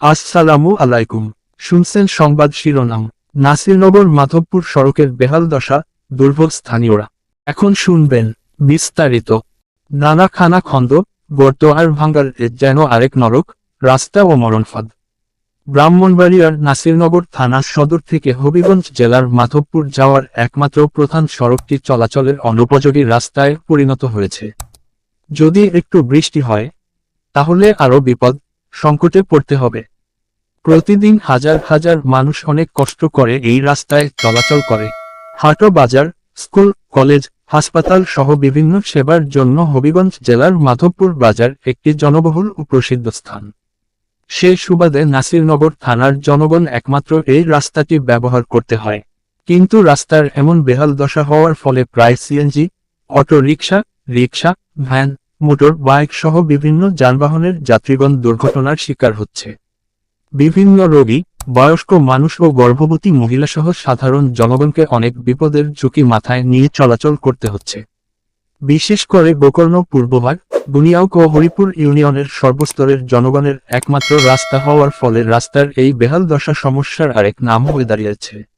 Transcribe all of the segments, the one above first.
আসসালামু আলাইকুম। শুনছেন সংবাদ শিরোনাম। নাসিরনগর মাধবপুর সড়কের বেহাল দশা, দুর্ভোগ স্থানীয়রা। এখন শুনবেন বিস্তারিত। নানা খানা খন্দ গর্ত আর ভাঙ্গার যেন আরেক নরক, রাস্তা ও মরণফাদ। ব্রাহ্মণবাড়িয়ার নাসিরনগর থানা সদর থেকে হবিগঞ্জ জেলার মাধবপুর যাওয়ার একমাত্র প্রধান সড়কটি চলাচলের অনুপযোগী রাস্তায় পরিণত হয়েছে। যদি একটু বৃষ্টি হয়, তাহলে আরও বিপদ। সংকটে পড়তে হবে। প্রতিদিন হাজার হাজার মানুষ অনেক কষ্ট করে এই রাস্তায় চলাচল করে। হাটো বাজার, স্কুল, কলেজ, হাসপাতাল সহ বিভিন্ন সেবার জন্য হবিগঞ্জ জেলার মাধবপুর বাজার একটি জনবহুল ও প্রসিদ্ধ স্থান। সে সুবাদে নাসিরনগর থানার জনগণ একমাত্র এই রাস্তাটি ব্যবহার করতে হয়। কিন্তু রাস্তার এমন বেহাল দশা হওয়ার ফলে প্রায় CNG, auto rickshaw rickshaw, van motor, bike সহ বিভিন্ন যানবাহনের যাত্রীগণ দুর্ঘটনার শিকার হচ্ছে। বিভিন্ন রোগী, বয়স্ক মানুষ ও গর্ভবতী মহিলাসহ সাধারণ জনগণকে অনেক বিপদের ঝুঁকি মাথায় নিয়ে চলাচল করতে হচ্ছে। বিশেষ করে গোকর্ণ, পূর্বভাগ বুনিয়াউক ও হরিপুর ইউনিয়নের সর্বস্তরের জনগণের একমাত্র রাস্তা হওয়ার ফলে রাস্তার এই বেহাল দশা সমস্যার আরেক নাম হয়ে দাঁড়িয়েছে।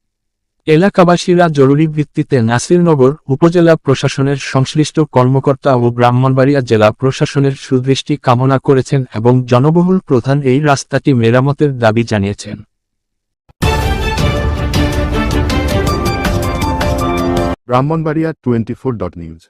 এলাকাবাসীরা জরুরি ভিত্তিতে নাসিরনগর উপজেলা প্রশাসনের সংশ্লিষ্ট কর্মকর্তা ও ব্রাহ্মণবাড়িয়া জেলা প্রশাসনের সুদৃষ্টি কামনা করেছেন এবং জনবহুল প্রধান এই রাস্তাটি মেরামতের দাবি জানিয়েছেন। Brahmanbaria twenty four dot news.